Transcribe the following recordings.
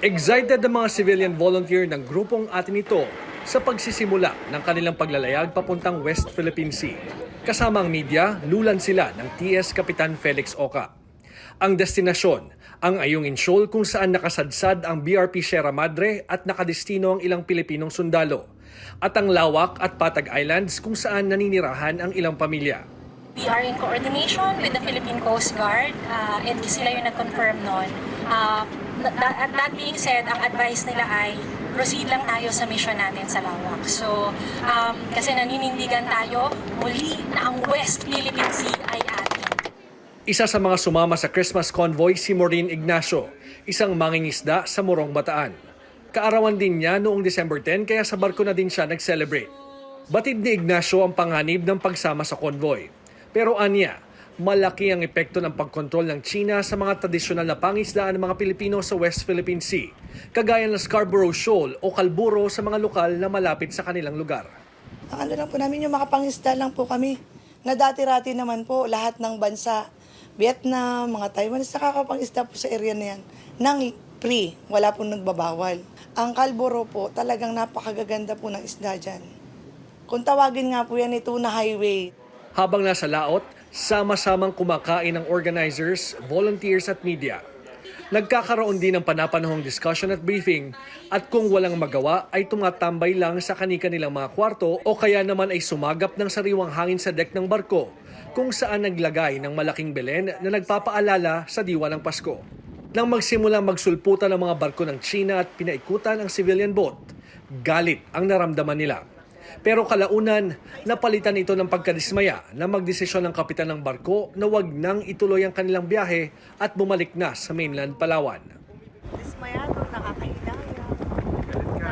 Excited ang mga civilian volunteer ng grupong atin ito sa pagsisimula ng kanilang paglalayag papuntang West Philippine Sea. Kasama ang media, lulan sila ng TS Kapitan Felix Oka. Ang destinasyon, ang Ayungin Shoal kung saan nakasadsad ang BRP Sierra Madre at nakadestino ang ilang Pilipinong sundalo. At ang Lawak at Patag Islands kung saan naninirahan ang ilang pamilya. We are in coordination with the Philippine Coast Guard uh, and sila yung nag-confirm nun. Uh, at that being said, ang advice nila ay proceed lang tayo sa mission natin sa Lawak. So, um, kasi naninindigan tayo muli na ang West Philippine Sea ay atin. Isa sa mga sumama sa Christmas convoy si Maureen Ignacio, isang mangingisda sa Morong Bataan. Kaarawan din niya noong December 10 kaya sa barko na din siya nag-celebrate. Batid ni Ignacio ang panganib ng pagsama sa convoy. Pero anya, malaki ang epekto ng pagkontrol ng China sa mga tradisyonal na pangisdaan ng mga Pilipino sa West Philippine Sea, kagaya ng Scarborough Shoal o Kalburo sa mga lokal na malapit sa kanilang lugar. Ano lang po namin, yung makapangisda lang po kami. Na dati-rati naman po, lahat ng bansa, Vietnam, mga Taiwanese, nakakapangisda po sa area na yan. Nang free, wala po nagbabawal. Ang Kalboro po, talagang napakagaganda po ng isda dyan. Kung tawagin nga po yan ito na highway, Habang nasa laot, sama-samang kumakain ng organizers, volunteers at media. Nagkakaroon din ng panapanahong discussion at briefing at kung walang magawa ay tumatambay lang sa kani-kanilang mga kwarto o kaya naman ay sumagap ng sariwang hangin sa deck ng barko kung saan naglagay ng malaking belen na nagpapaalala sa diwa ng Pasko. Nang magsimulang magsulputan ng mga barko ng China at pinaikutan ang civilian boat, galit ang naramdaman nila. Pero kalaunan, napalitan ito ng pagkadismaya na magdesisyon ng kapitan ng barko na wag nang ituloy ang kanilang biyahe at bumalik na sa mainland Palawan. dismayado, nakakahilang. Na,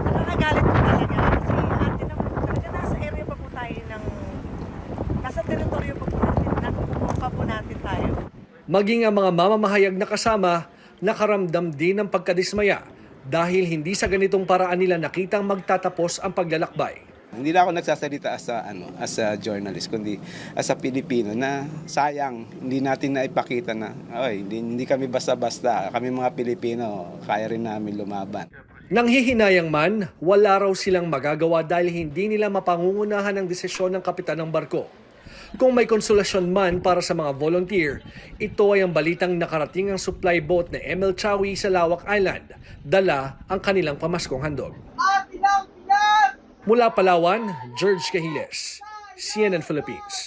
nakakagalit po talaga. Kasi ate naman talaga, nasa area pa po tayo ng, nasa teritoryo pa po natin, nakukuha po natin tayo. Maging ang mga mamamahayag na kasama, nakaramdam din ng pagkadismaya dahil hindi sa ganitong paraan nila nakitang magtatapos ang paglalakbay. Hindi na ako nagsasalita as a, ano, as a journalist, kundi as a Pilipino na sayang, hindi natin na ipakita na, oy, hindi, hindi kami basta-basta. Kami mga Pilipino, kaya rin namin lumaban. Nang hihinayang man, wala raw silang magagawa dahil hindi nila mapangungunahan ang desisyon ng kapitan ng barko. Kung may konsolasyon man para sa mga volunteer, ito ay ang balitang nakarating ang supply boat na ML Chawi sa Lawak Island, dala ang kanilang pamaskong handog. Mula Palawan, George Cahiles, CNN Philippines.